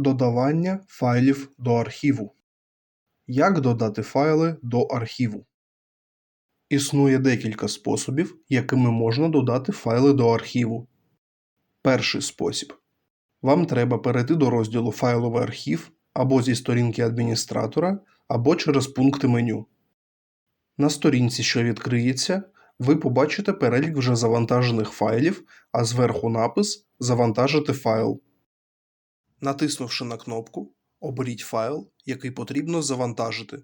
Додавання файлів до архіву. Як додати файли до архіву? Існує декілька способів, якими можна додати файли до архіву. Перший спосіб. Вам треба перейти до розділу Файловий архів або зі сторінки адміністратора, або через пункти меню. На сторінці, що відкриється, ви побачите перелік вже завантажених файлів, а зверху напис Завантажити файл. Натиснувши на кнопку, оберіть файл, який потрібно завантажити.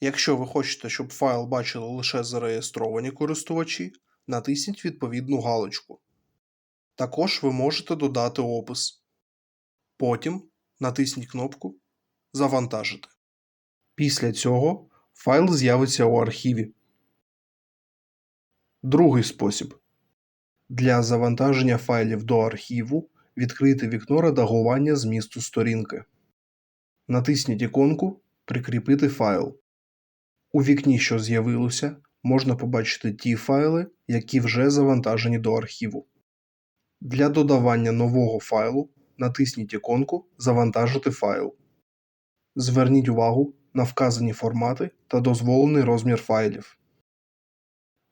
Якщо ви хочете, щоб файл бачили лише зареєстровані користувачі, натисніть відповідну галочку. Також ви можете додати опис. Потім натисніть кнопку Завантажити. Після цього файл з'явиться у архіві. Другий спосіб. Для завантаження файлів до архіву відкрийте вікно редагування змісту сторінки. Натисніть іконку Прикріпити файл. У вікні, що з'явилося, можна побачити ті файли, які вже завантажені до архіву. Для додавання нового файлу натисніть іконку Завантажити файл. Зверніть увагу на вказані формати та дозволений розмір файлів.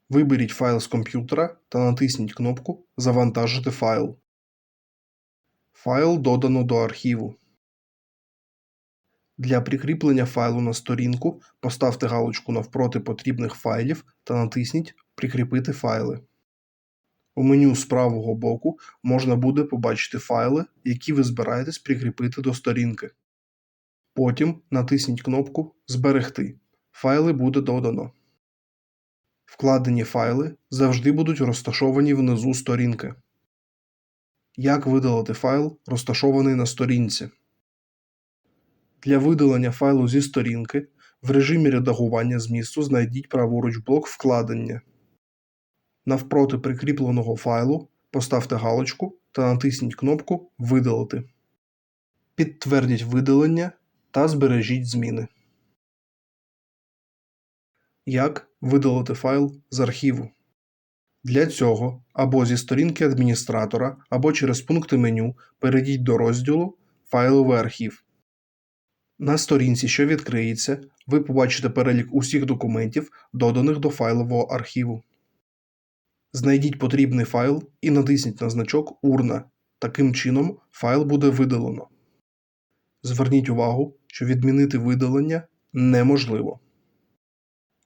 Виберіть файл з комп'ютера та натисніть кнопку Завантажити файл. Файл додано до архіву. Для прикріплення файлу на сторінку поставте галочку навпроти потрібних файлів та натисніть Прикріпити файли. У меню з правого боку можна буде побачити файли, які ви збираєтесь прикріпити до сторінки. Потім натисніть кнопку Зберегти. Файли буде додано. Вкладені файли завжди будуть розташовані внизу сторінки. Як видалити файл, розташований на сторінці? Для видалення файлу зі сторінки в режимі редагування змісту знайдіть праворуч блок Вкладення. Навпроти прикріпленого файлу поставте галочку та натисніть кнопку Видалити. Підтвердіть видалення та збережіть зміни. Як видалити файл з архіву? Для цього або зі сторінки адміністратора, або через пункти меню перейдіть до розділу Файловий архів. На сторінці, що відкриється, ви побачите перелік усіх документів, доданих до файлового архіву. Знайдіть потрібний файл і натисніть на значок Урна. Таким чином файл буде видалено. Зверніть увагу, що відмінити видалення неможливо.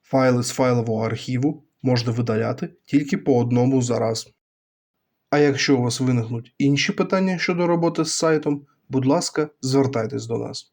Файли з файлового архіву можна видаляти тільки по одному за раз. А якщо у вас виникнуть інші питання щодо роботи з сайтом, будь ласка, звертайтесь до нас.